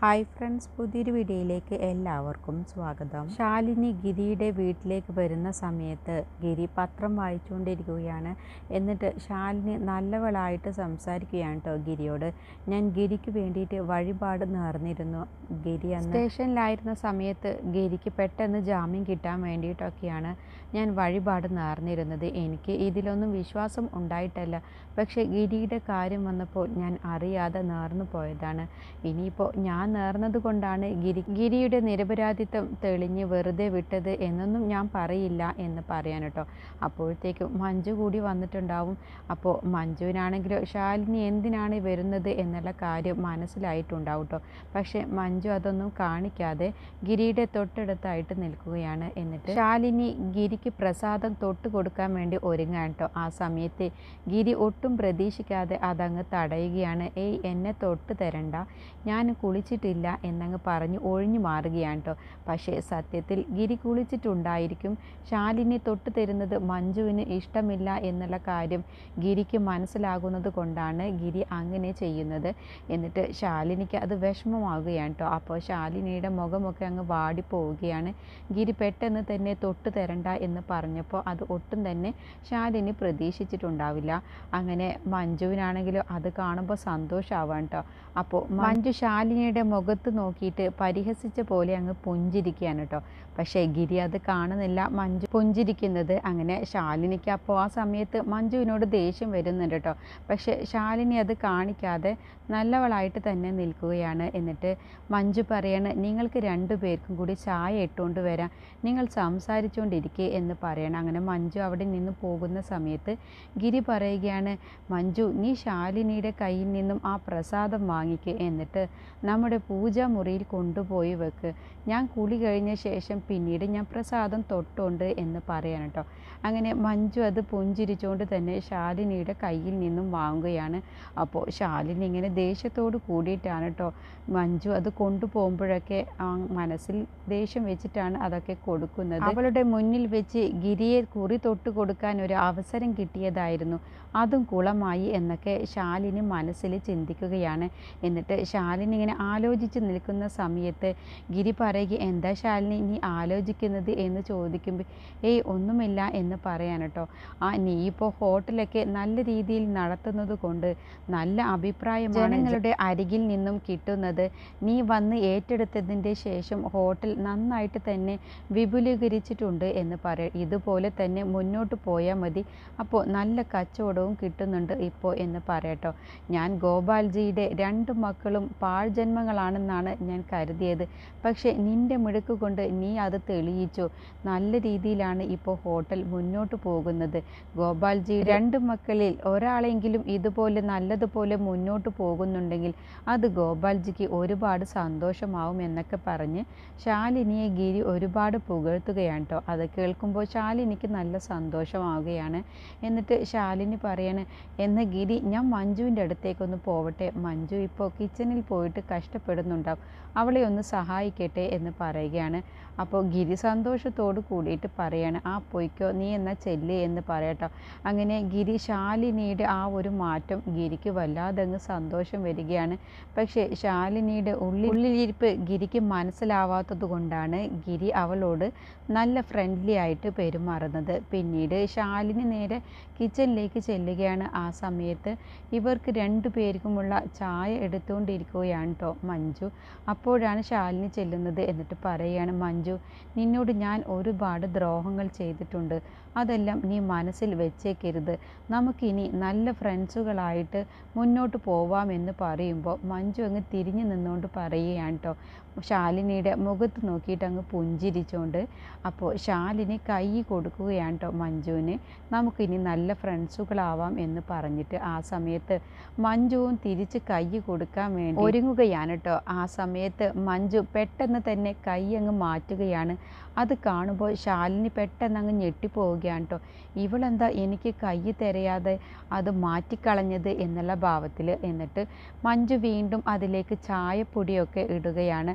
Hi friends പുതിയൊരു വീഡിയോയിലേക്ക് എല്ലാവർക്കും സ്വാഗതം. ശാലിനി ഗിരിയുടെ വീട്ടിലേക്ക് വരുന്ന സമയത്ത് ഗിരി പത്രം വായിച്ചുകൊണ്ടിരിക്കുകയാണ്. എന്നിട്ട് ശാലിനി നല്ലവളായിട്ട് സംസാരിക്കുകയാണ് കേട്ടോ ഗിരിയോട്. ഞാൻ ഗിരിക്ക് വേണ്ടിയിട്ട് വഴിപാട് നേർന്നിരുന്നു. ഗിരി അന്ന് സ്റ്റേഷനിലായിരുന്ന സമയത്ത് ഗിരിക്ക് പെട്ടെന്ന് ജാമ്യം കിട്ടാൻ വേണ്ടിയിട്ടൊക്കെയാണ് ഞാൻ വഴിപാട് നേർന്നിരുന്നത്. എനിക്ക് ഇതിലൊന്നും വിശ്വാസം ഉണ്ടായിട്ടല്ല. പക്ഷേ ഗിരിയുടെ കാര്യം വന്നപ്പോൾ ഞാൻ അറിയാതെ നേർന്നു പോയതാണ്. ഇനിയിപ്പോൾ ഞാൻ നേർന്നത് കൊണ്ടാണ് ഗിരി ഗിരിയുടെ നിരപരാധിത്വം തെളിഞ്ഞ് വെറുതെ വിട്ടത് എന്നൊന്നും ഞാൻ പറയില്ല എന്ന് പറയാൻ കേട്ടോ. അപ്പോഴത്തേക്കും മഞ്ജു കൂടി വന്നിട്ടുണ്ടാവും. അപ്പോൾ മഞ്ജുവിനാണെങ്കിലോ ശാലിനി എന്തിനാണ് വരുന്നത് എന്നുള്ള കാര്യം മനസ്സിലായിട്ടുണ്ടാവും കേട്ടോ. പക്ഷേ മഞ്ജു അതൊന്നും കാണിക്കാതെ ഗിരിയുടെ തൊട്ടടുത്തായിട്ട് നിൽക്കുകയാണ്. എന്നിട്ട് ശാലിനി ഗിരിക്ക് പ്രസാദം തൊട്ട് കൊടുക്കാൻ വേണ്ടി ഒരുങ്ങാൻ കേട്ടോ. ആ സമയത്ത് ഗിരി ഒട്ടും പ്രതീക്ഷിക്കാതെ അതങ്ങ് തടയുകയാണ്. ഏയ് എന്നെ തൊട്ട് തരണ്ട. ഞാൻ കുളിച്ചിട്ടില്ല എന്നങ്ങ് പറഞ്ഞ് ഒഴിഞ്ഞു മാറുകയാണ് കേട്ടോ പക്ഷേ സത്യത്തിൽ ഗിരി കുളിച്ചിട്ടുണ്ടായിരിക്കും. ശാലിനെ തൊട്ട് തരുന്നത് മഞ്ജുവിന് ഇഷ്ടമില്ല എന്നുള്ള കാര്യം ഗിരിക്ക് മനസ്സിലാകുന്നത് കൊണ്ടാണ് ഗിരി അങ്ങനെ ചെയ്യുന്നത്. എന്നിട്ട് ശാലിനിക്ക് അത് വിഷമമാവുകയാണ് കേട്ടോ അപ്പോൾ ശാലിനിയുടെ മുഖമൊക്കെ അങ്ങ് വാടിപ്പോവുകയാണ്. ഗിരി പെട്ടെന്ന് തന്നെ തൊട്ട് തരണ്ട എന്ന് പറഞ്ഞപ്പോൾ അത് ഒട്ടും തന്നെ ശാലിനി പ്രതീക്ഷിച്ചിട്ടുണ്ടാവില്ല. അങ്ങനെ മഞ്ജുവിനാണെങ്കിലും അത് കാണുമ്പോൾ സന്തോഷമാവാണ് കേട്ടോ അപ്പോൾ മഞ്ജു ശാലിനിയുടെ മുഖത്ത് നോക്കിയിട്ട് പരിഹസിച്ച പോലെ അങ്ങ് പുഞ്ചിരിക്കുകയാണ് കേട്ടോ. പക്ഷേ ഗിരി അത് കാണുന്നില്ല. മഞ്ജു പുഞ്ചിരിക്കുന്നത് അങ്ങനെ ശാലിനിക്ക് അപ്പോൾ ആ സമയത്ത് മഞ്ജുവിനോട് ദേഷ്യം വരുന്നുണ്ട് കേട്ടോ. പക്ഷേ ശാലിനി അത് കാണിക്കാതെ നല്ലവളായിട്ട് തന്നെ നിൽക്കുകയാണ്. എന്നിട്ട് മഞ്ജു പറയാണ് നിങ്ങൾക്ക് രണ്ടു പേർക്കും കൂടി ചായ ഇട്ടുകൊണ്ട് വരാം. നിങ്ങൾ സംസാരിച്ചുകൊണ്ടിരിക്കുക എന്ന് പറയണം. അങ്ങനെ മഞ്ജു അവിടെ നിന്ന് പോകുന്ന സമയത്ത് ഗിരി പറയുകയാണ് മഞ്ജു നീ ശാലിനിയുടെ കയ്യിൽ നിന്നും ആ പ്രസാദം വാങ്ങിക്കുക എന്നിട്ട് നമ്മുടെ പൂജാമുറിയിൽ കൊണ്ടുപോയി വെക്ക്. ഞാൻ കുളി കഴിഞ്ഞ ശേഷം പിന്നീട് ഞാൻ പ്രസാദം തൊട്ടുണ്ട് എന്ന് പറയാൻ കേട്ടോ അങ്ങനെ മഞ്ജു അത് പുഞ്ചിരിച്ചുകൊണ്ട് തന്നെ ശാലിനിയുടെ കയ്യിൽ നിന്നും വാങ്ങുകയാണ്. അപ്പോൾ ശാലിനി ഇങ്ങനെ ദേഷ്യത്തോട് കൂടിയിട്ടാണ് കേട്ടോ മഞ്ജു അത് കൊണ്ടുപോകുമ്പോഴൊക്കെ മനസ്സിൽ ദേഷ്യം വെച്ചിട്ടാണ് അതൊക്കെ കൊടുക്കുന്നത്. അവളുടെ മുന്നിൽ വെച്ച് ഗിരിയെ കുറി തൊട്ട് കൊടുക്കാൻ ഒരു അവസരം കിട്ടിയതായിരുന്നു. അതും കുളമായി എന്നൊക്കെ ശാലിനി മനസ്സിൽ ചിന്തിക്കുകയാണ്. എന്നിട്ട് ശാലിനി ഇങ്ങനെ ആലോചിച്ച് നിൽക്കുന്ന സമയത്ത് ഗിരി പറയുക എന്താ ശാലിനി നീ ആലോചിക്കുന്നത്? എന്ന് ചോദിക്കുമ്പോൾ ഏയ് ഒന്നുമില്ല എന്ന് പറയാൻ കേട്ടോ. ആ നീ ഇപ്പോൾ ഹോട്ടലൊക്കെ നല്ല രീതിയിൽ നടത്തുന്നത് കൊണ്ട് നല്ല അഭിപ്രായമാണ് ജനങ്ങളുടെ അരികിൽ നിന്നും കിട്ടുന്നത്. നീ വന്ന് ഏറ്റെടുത്തതിന്റെ ശേഷം ഹോട്ടൽ നന്നായിട്ട് തന്നെ വിപുലീകരിച്ചിട്ടുണ്ട് എന്ന് പറയും ഇതുപോലെ തന്നെ മുന്നോട്ട് പോയാൽ മതി. അപ്പോൾ നല്ല കച്ചവടവും കിട്ടുന്നുണ്ട് ഇപ്പോൾ എന്ന് പറയട്ടോ ഞാൻ ഗോപാൽജിയുടെ രണ്ട് മക്കളും പാഴ്ജന്മങ്ങളാണെന്നാണ് ഞാൻ കരുതിയത്. പക്ഷേ നിന്റെ മിടുക്ക് കൊണ്ട് നീ അത് തെളിയിച്ചു. നല്ല രീതിയിലാണ് ഇപ്പോൾ ഹോട്ടൽ മുന്നോട്ട് പോകുന്നത്. ഗോപാൽജി രണ്ട് മക്കളിൽ ഒരാളെങ്കിലും ഇതുപോലെ നല്ലതുപോലെ മുന്നോട്ട് പോകുന്നുണ്ടെങ്കിൽ അത് ഗോപാൽജിക്ക് ഒരുപാട് സന്തോഷമാവും എന്നൊക്കെ പറഞ്ഞ് ശാലിനിയെ ഗിരി ഒരുപാട് പുകഴ്ത്തുകയാണ് കേട്ടോ. അത് കേൾക്കുമ്പോൾ ശാലിനിക്ക് നല്ല സന്തോഷമാവുകയാണ്. എന്നിട്ട് ശാലിനി പറയാണ് എന്ന ഗിരി ഞാൻ മഞ്ജുവിന്റെ അടുത്തേക്കൊന്ന് പോവട്ടെ. മഞ്ജു ഇപ്പോൾ കിച്ചണിൽ പോയിട്ട് കഷ്ടപ്പെടുന്നുണ്ടാവും അവളെ ഒന്ന് സഹായിക്കട്ടെ എന്ന് പറയുകയാണ്. അപ്പോൾ ഗിരി സന്തോഷത്തോട് കൂടിയിട്ട് പറയാണ് ആ പൊയ്ക്കോ നീ എന്നാ ചെല്ല് എന്ന് പറയട്ടോ. അങ്ങനെ ഗിരി ശാലിനിയുടെ ആ ഒരു മാറ്റം ഗിരിക്ക് വല്ലാതെ അങ്ങ് സന്തോഷം വരികയാണ്. പക്ഷേ ശാലിനിയുടെ ഉള്ളിൽ ഉള്ളിലിരിപ്പ് ഗിരിക്ക് മനസ്സിലാവാത്തത് കൊണ്ടാണ് ഗിരി അവളോട് നല്ല ഫ്രണ്ട്ലി ആയിട്ട് പെരുമാറുന്നത്. പിന്നീട് ശാലിനി നേരെ കിച്ചണിലേക്ക് ചെല്ലുകയാണ്. ആ സമയത്ത് ഇവർക്ക് രണ്ടു പേർക്കുമുള്ള ചായ എടുത്തുകൊണ്ടിരിക്കുകയാണ് കേട്ടോ മഞ്ജു. അപ്പോഴാണ് ശാലിനി ചെല്ലുന്നത് എന്നിട്ട് പറയുകയാണ് മഞ്ജു നിന്നോട് ഞാൻ ഒരുപാട് ദ്രോഹങ്ങൾ ചെയ്തിട്ടുണ്ട്. അതെല്ലാം നീ മനസ്സിൽ വെച്ചേക്കരുത്. നമുക്കിനി നല്ല ഫ്രണ്ട്സുകളായിട്ട് മുന്നോട്ട് പോവാമെന്ന് പറയുമ്പോൾ മഞ്ജു അങ്ങ് തിരിഞ്ഞു നിന്നുകൊണ്ട് പറയുകയാണ് കേട്ടോ ശാലിനിയുടെ മുഖത്ത് നോക്കിയിട്ട് അങ്ങ് പുഞ്ചിരിച്ചുകൊണ്ട് അപ്പോൾ ശാലിനി കൈ കൊടുക്കുകയാണ് കേട്ടോ മഞ്ജുവിന്. നമുക്കിനി നല്ല ഫ്രണ്ട്സുകളാവാം എന്ന് പറഞ്ഞിട്ട് ആ സമയത്ത് മഞ്ജുവും തിരിച്ച് കൈ കൊടുക്കാൻ വേണ്ടി ഒരുങ്ങുകയാണ് കേട്ടോ ആ സമയത്ത് മഞ്ജു പെട്ടെന്ന് തന്നെ കൈ അങ്ങ് മാറ്റുകയാണ്. അത് കാണുമ്പോൾ ശാലിനി പെട്ടെന്ന് അങ്ങ് ഞെട്ടിപ്പോവുകയാണ് കേട്ടോ ഇവളെന്താ എനിക്ക് കൈ തിരയാതെ അത് മാറ്റിക്കളഞ്ഞത് എന്നുള്ള ഭാവത്തിൽ എന്നിട്ട് മഞ്ജു വീണ്ടും അതിലേക്ക് ചായപ്പൊടിയൊക്കെ ഇടുകയാണ്.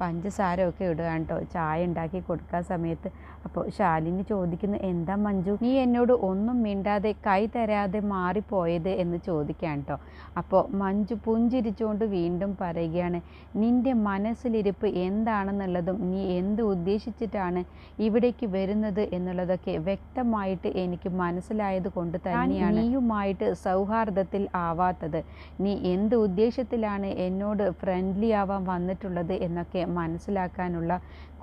പഞ്ചസാരമൊക്കെ ഇടുകയാണ് കേട്ടോ. ചായ ഉണ്ടാക്കി കൊടുക്കാൻ സമയത്ത്. അപ്പോൾ ശാലിനി ചോദിക്കുന്നു എന്താ മഞ്ജു നീ എന്നോട് ഒന്നും മിണ്ടാതെ കൈ തരാതെ മാറിപ്പോയത്? എന്ന് ചോദിക്കാൻ കേട്ടോ. അപ്പോൾ മഞ്ജു പുഞ്ചിരിച്ചുകൊണ്ട് വീണ്ടും പറയുകയാണ് നിന്റെ മനസ്സിലിരിപ്പ് എന്താണെന്നുള്ളതും നീ എന്ത് ഉദ്ദേശിച്ചിട്ടാണ് ഇവിടേക്ക് വരുന്നത് എന്നുള്ളതൊക്കെ വ്യക്തമായിട്ട് എനിക്ക് മനസ്സിലായത് കൊണ്ട് തന്നെയാണ് നീയുമായിട്ട് സൗഹാർദ്ദത്തിൽ ആവാത്തത്. നീ എന്ത് ഉദ്ദേശത്തിലാണ് എന്നോട് ഫ്രണ്ട്ലി ആവാൻ വന്നിട്ടുള്ളത് എന്നൊക്കെ മനസ്സിലാക്കാനുള്ള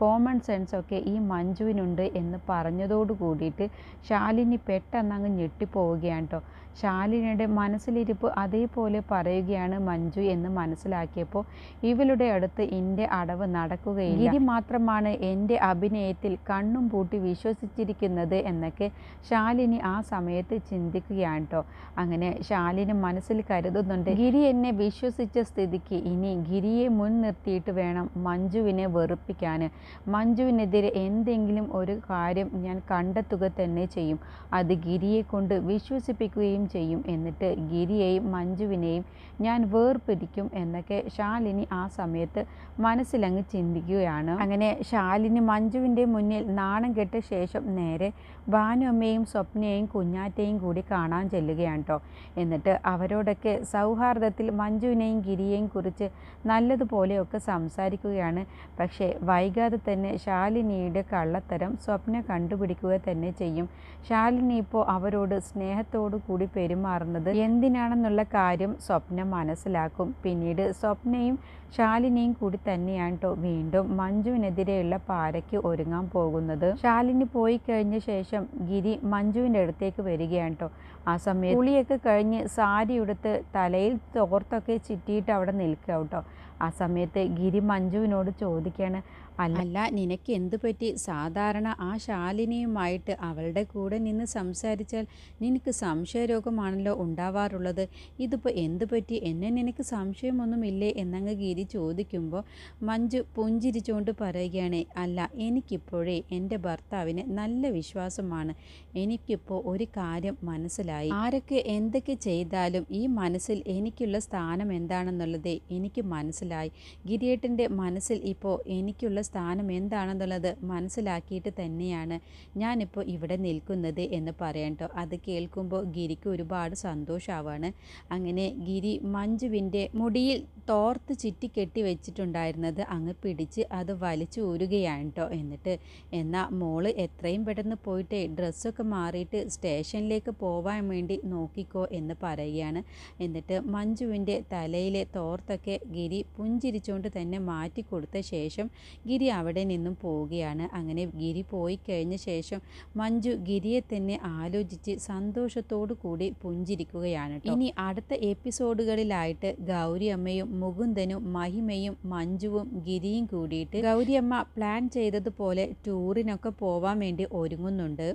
കോമൺ സെൻസ് സെൻസൊക്കെ ഈ മഞ്ജുവിനുണ്ട് എന്ന് പറഞ്ഞതോട് കൂടിയിട്ട് ശാലിനി പെട്ടെന്ന് അങ്ങ് ഞെട്ടിപ്പോവുകയാണ് കേട്ടോ ശാലിനിയുടെ മനസ്സിലിരിപ്പ് അതേപോലെ പറയുകയാണ് മഞ്ജു എന്ന് മനസ്സിലാക്കിയപ്പോൾ ഇവളുടെ അടുത്ത് എന്റെ അടവ് നടക്കുകയില്ല. ഇനി മാത്രമാണ് എന്റെ അഭിനയത്തിൽ കണ്ണും പൂട്ടി വിശ്വസിച്ചിരിക്കുന്നത് എന്നൊക്കെ ശാലിനി ആ സമയത്ത് ചിന്തിക്കുകയാണ് കേട്ടോ അങ്ങനെ ശാലിനി മനസ്സിൽ കരുതുന്നുണ്ട് ഗിരി എന്നെ വിശ്വസിച്ച സ്ഥിതിക്ക് ഇനി ഗിരിയെ മുൻനിർത്തിയിട്ട് വേണം മഞ്ജുവിനെ വെറുപ്പിക്കാൻ മഞ്ജുവിനെതിരെ എന്തെങ്കിലും ഒരു കാര്യം ഞാൻ കണ്ടെത്തുക തന്നെ ചെയ്യും. അത് ഗിരിയെ കൊണ്ട് വിശ്വസിപ്പിക്കുകയും ചെയ്യും. എന്നിട്ട് ഗിരിയെയും മഞ്ജുവിനെയും ഞാൻ വേർപിരിക്കും എന്നൊക്കെ ശാലിനി ആ സമയത്ത് മനസ്സിലങ്ങ് ചിന്തിക്കുകയാണ്. അങ്ങനെ ശാലിനി മഞ്ജുവിന്റെ മുന്നിൽ നാണം കെട്ട ശേഷം നേരെ ഭാനു അമ്മയും സ്വപ്നയെയും കുഞ്ഞാറ്റയും കൂടി കാണാൻ ചെല്ലുകയാണ് കേട്ടോ എന്നിട്ട് അവരോടൊക്കെ സൗഹാർദ്ദത്തിൽ മഞ്ജുവിനെയും ഗിരിയെയും കുറിച്ച് നല്ലതുപോലെയൊക്കെ സംസാരിക്കുകയാണ്. പക്ഷേ വൈകാതെ തന്നെ ശാലിനിയുടെ കള്ളത്തരം സ്വപ്ന കണ്ടുപിടിക്കുക തന്നെ ചെയ്യും. ശാലിനി ഇപ്പോൾ അവരോട് സ്നേഹത്തോടു കൂടി പെരുമാറുന്നത് എന്തിനാണെന്നുള്ള കാര്യം സ്വപ്ന മനസ്സിലാക്കും. പിന്നീട് സ്വപ്നയും ശാലിനിയും കൂടി തന്നെയാണ് കേട്ടോ വീണ്ടും മഞ്ജുവിനെതിരെയുള്ള പാരയ്ക്ക് ഒരുങ്ങാൻ പോകുന്നത്. ശാലിനി പോയി കഴിഞ്ഞ ശേഷം ഗിരി മഞ്ജുവിന്റെ അടുത്തേക്ക് വരികയാണ് കേട്ടോ ആ സമയത്ത് കുളിയൊക്കെ കഴിഞ്ഞ് സാരി ഉടുത്ത് തലയിൽ തോർത്തൊക്കെ ചിറ്റിയിട്ട് അവിടെ നിൽക്കുക കേട്ടോ ആ സമയത്ത് ഗിരി മഞ്ജുവിനോട് ചോദിക്കുകയാണ് അല്ല നിനക്ക് എന്തു പറ്റി സാധാരണ ആ ശാലിനിയുമായിട്ട് അവളുടെ കൂടെ നിന്ന് സംസാരിച്ചാൽ നിനക്ക് സംശയരോഗമാണല്ലോ ഉണ്ടാവാറുള്ളത്. ഇതിപ്പോൾ എന്തു പറ്റി എന്നെ നിനക്ക് സംശയമൊന്നുമില്ലേ? എന്നങ്ങ് ഗിരി ചോദിക്കുമ്പോൾ മഞ്ജു പുഞ്ചിരിച്ചുകൊണ്ട് പറയുകയാണ് അല്ല എനിക്കിപ്പോഴേ എന്റെ ഭർത്താവിന് നല്ല വിശ്വാസമാണ്. എനിക്കിപ്പോൾ ഒരു കാര്യം മനസ്സിലായി. ആരൊക്കെ എന്തൊക്കെ ചെയ്താലും ഈ മനസ്സിൽ എനിക്കുള്ള സ്ഥാനം എന്താണെന്നുള്ളതേ എനിക്ക് മനസ്സിലായി. ഗിരിയേട്ടന്റെ മനസ്സിൽ ഇപ്പോൾ എനിക്കുള്ള സ്ഥാനം എന്താണെന്നുള്ളത് മനസ്സിലാക്കിയിട്ട് തന്നെയാണ് ഞാനിപ്പോൾ ഇവിടെ നിൽക്കുന്നത് എന്ന് പറയണ്ടോ അത് കേൾക്കുമ്പോൾ ഗിരിക്ക് ഒരുപാട് സന്തോഷമാവാണ് അങ്ങനെ ഗിരി മഞ്ജുവിന്റെ മുടിയിൽ തോർത്ത് ചുറ്റി കെട്ടി വെച്ചിട്ടുണ്ടായിരുന്നത് അങ്ങ് പിടിച്ച് അത് വലിച്ചു ഊരുകയാണ് കേട്ടോ എന്നിട്ട് എന്നാൽ മോൾ എത്രയും പെട്ടെന്ന് പോയിട്ട് ഡ്രസ്സൊക്കെ മാറിയിട്ട് സ്റ്റേഷനിലേക്ക് പോവാൻ വേണ്ടി നോക്കിക്കോ എന്ന് പറയുകയാണ്. എന്നിട്ട് മഞ്ജുവിന്റെ തലയിലെ തോർത്തൊക്കെ ഗിരി പുഞ്ചിരിച്ചുകൊണ്ട് തന്നെ മാറ്റി കൊടുത്ത ശേഷം ഗിരി അവിടെ നിന്നും പോവുകയാണ് അങ്ങനെ ഗിരി പോയി കഴിഞ്ഞ ശേഷം മഞ്ജു ഗിരിയെ തന്നെ ആലോചിച്ച് സന്തോഷത്തോടു കൂടി പുഞ്ചിരിക്കുകയാണ്. ഇനി അടുത്ത എപ്പിസോഡുകളിലായിട്ട് ഗൗരിയമ്മയും മുകുന്ദനും മഹിമയും മഞ്ജുവും ഗിരിയും കൂടിയിട്ട് ഗൗരിയമ്മ പ്ലാൻ ചെയ്തതുപോലെ ടൂറിനൊക്കെ പോവാൻ വേണ്ടി ഒരുങ്ങുന്നുണ്ട്